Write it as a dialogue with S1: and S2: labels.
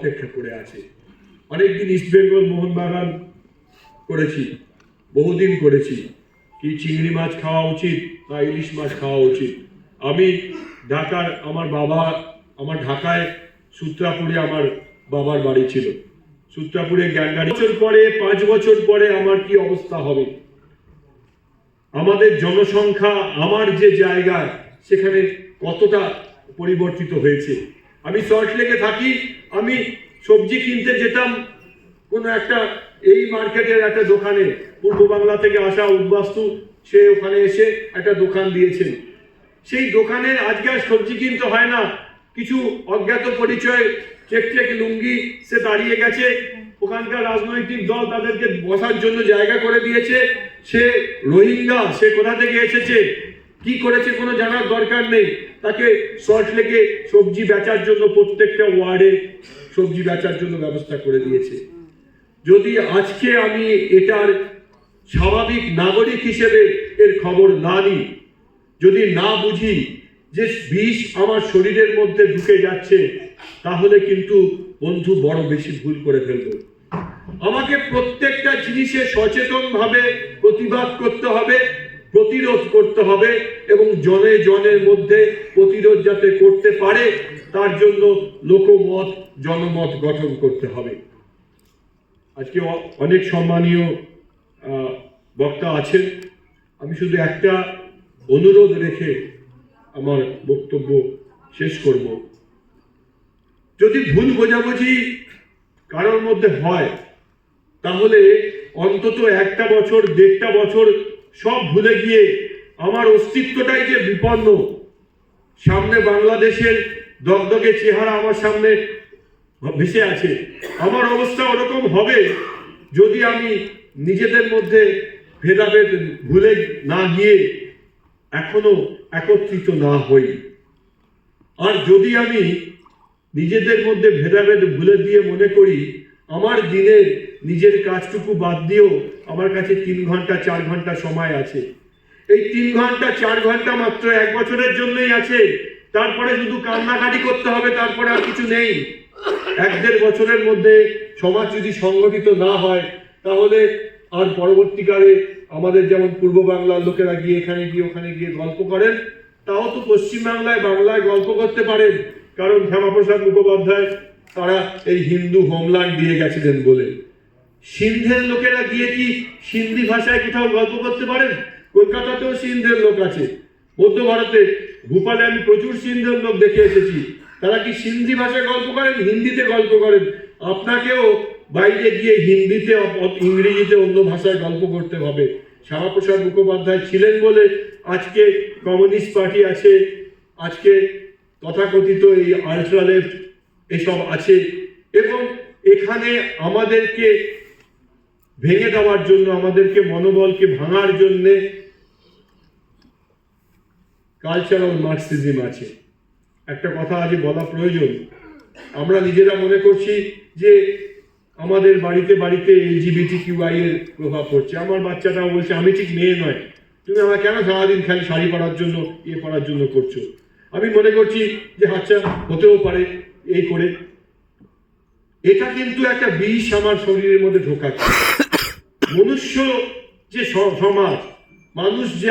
S1: অপেক্ষা করে আছে। অনেকদিন ইস্টবেঙ্গল মোহনবাগান করেছি, বহুদিন করেছি। কি চিংড়ি মাছ খাওয়া উচিত না ইলিশ মাছ খাওয়া উচিত? আমি ঢাকার আমার বাবা আমার ঢাকায় সূত্রাপুরে আমার বাবার বাড়ি ছিল। সূত্রাপুরে জ্ঞানগাড়ি বছর পরে, পাঁচ বছর পরে আমার কি অবস্থা হবে? আমাদের জনসংখ্যা, আমার যে জায়গায় সেখানে কতটা পরিবর্তিত হয়েছে? আমি সল্ট লেকে থাকি, আমি সবজি কিনতে যেতাম। কোনো একটা এই মার্কেটের একটা দোকানে, পূর্ব বাংলা থেকে আসা উদ্বাস্তু, সে ওখানে এসে একটা দোকান দিয়েছেন। সেই দোকানের আজকে আর সবজি কিনতে হয় না। কিছু অজ্ঞাত পরিচয়, চেক চেক লুঙ্গি, সে দাঁড়িয়ে গেছে। ওখানকার রাজনৈতিক দল তাদেরকে বসার জন্য জায়গা করে দিয়েছে। সে রোহিঙ্গা, সে কোথা থেকে এসেছে? কি করেছে কোনো জানার দরকার নেই। তাকে শর্ট লেগে সবজি বেচার জন্য প্রত্যেকটা ওয়ার্ডে সবজি বেচার জন্য ব্যবস্থা করে দিয়েছে। যদি আজকে আমি এটার স্বাভাবিক নাগরিক হিসেবে এর খবর না নিই, যদি না বুঝি যে বিষ আমার শরীরের মধ্যে ঢুকে যাচ্ছে, তাহলে কিন্তু বন্ধু বড় বেশি ভুল করে ফেলব। আমাকে প্রত্যেকটা জিনিসে সচেতনভাবে প্রতিবাদ করতে হবে। প্রতিরোধ করতে হবে এবং জনে জনের মধ্যে প্রতিরোধ যাতে করতে পারে, তার জন্য লোকমত, জনমত গঠন করতে হবে। আজকে অনেক সম্মানীয় বক্তা আছেন। আমি শুধু একটা অনুরোধ রেখে আমার বক্তব্য শেষ করব। যদি ভুল বোঝাবুঝি কারোর মধ্যে হয়, তাহলে অন্তত একটা বছর, দেড়টা বছর সব ভুলে গিয়ে আমার অস্তিত্বটাই যে বিপন্ন। সামনে বাংলাদেশের দগদগে চেহারা আমার সামনে ভেসে আছে। আমার অবস্থা ওরকম হবে যদি আমি নিজেদের মধ্যে ভেদাভেদ ভুলে না গিয়ে এখনও একত্রিত না হই। আর যদি আমি নিজেদের মধ্যে ভেদাভেদ ভুলে দিয়ে মনে করি, আমার দিনের নিজের কাজটুকু বাদ দিয়েও আমার কাছে তিন ঘণ্টা, চার ঘণ্টা সময় আছে। এই তিন ঘণ্টা, চার ঘণ্টা মাত্র এক বছরের জন্যই আছে। তারপরে শুধু কান্নাকাটি করতে হবে, তারপরে আর কিছু নেই। এক দেড় বছরের মধ্যে সমাজ যদি সংগঠিত না হয়, তাহলে আর পরবর্তীকালে আমাদের যেমন পূর্ব বাংলার লোকেরা গিয়ে এখানে গিয়ে ওখানে গিয়ে গল্প করেন, তাও তো পশ্চিমবাংলায় বাংলায় গল্প করতে পারেন। কারণ শ্যামাপ্রসাদ মুখোপাধ্যায় তারা এই হিন্দু হোমল্যান্ড দিয়ে গেছিলেন বলে। সিন্ধের লোকেরা গিয়ে কি সিন্ধি ভাষায় কোথাও গল্প করতে পারেন? কলকাতাতেও সিন্ধের লোক আছে। মধ্য ভারতে, ভূপালে আমি প্রচুর সিন্ধের লোক দেখে এসেছি। তারা কি সিন্ধি ভাষায় গল্প করেন? হিন্দিতে গল্প করেন? আপনাকেও বাইরে গিয়ে হিন্দিতে, ইংরেজিতে অন্য ভাষায় গল্প করতে হবে। শ্যামাপ্রসাদ মুখোপাধ্যায় ছিলেন বলে আজকে কমিউনিস্ট পার্টি আছে। আজকে তথাকথিত এই আলট্রা লেফট এসব আছে। এবং এখানে আমাদেরকে ভেঙে দেওয়ার জন্য, আমাদেরকে মনোবলকে ভাঙার জন্য কালচারাল মার্কসিজম আছে। একটা কথা আজ বলা প্রয়োজন। আমরা নিজেরা মনে করছি যে আমাদের বাড়িতে বাড়িতে এলজিবিটি কিউআই এর প্রভাব পড়ছে। আমার বাচ্চাটাও বলছে, আমি ঠিক মেয়ে নয়। তুমি আমার কেন সারাদিন খালি শাড়ি পরার জন্য ইয়ে পরার জন্য করছ? আমি মনে করছি যে আচ্ছা হতেও পারে এই করে। এটা কিন্তু একটা বিষ আমার শরীরের মধ্যে ঢোকাচ্ছে। মনুষ্য যে সমাজ মানুষ যে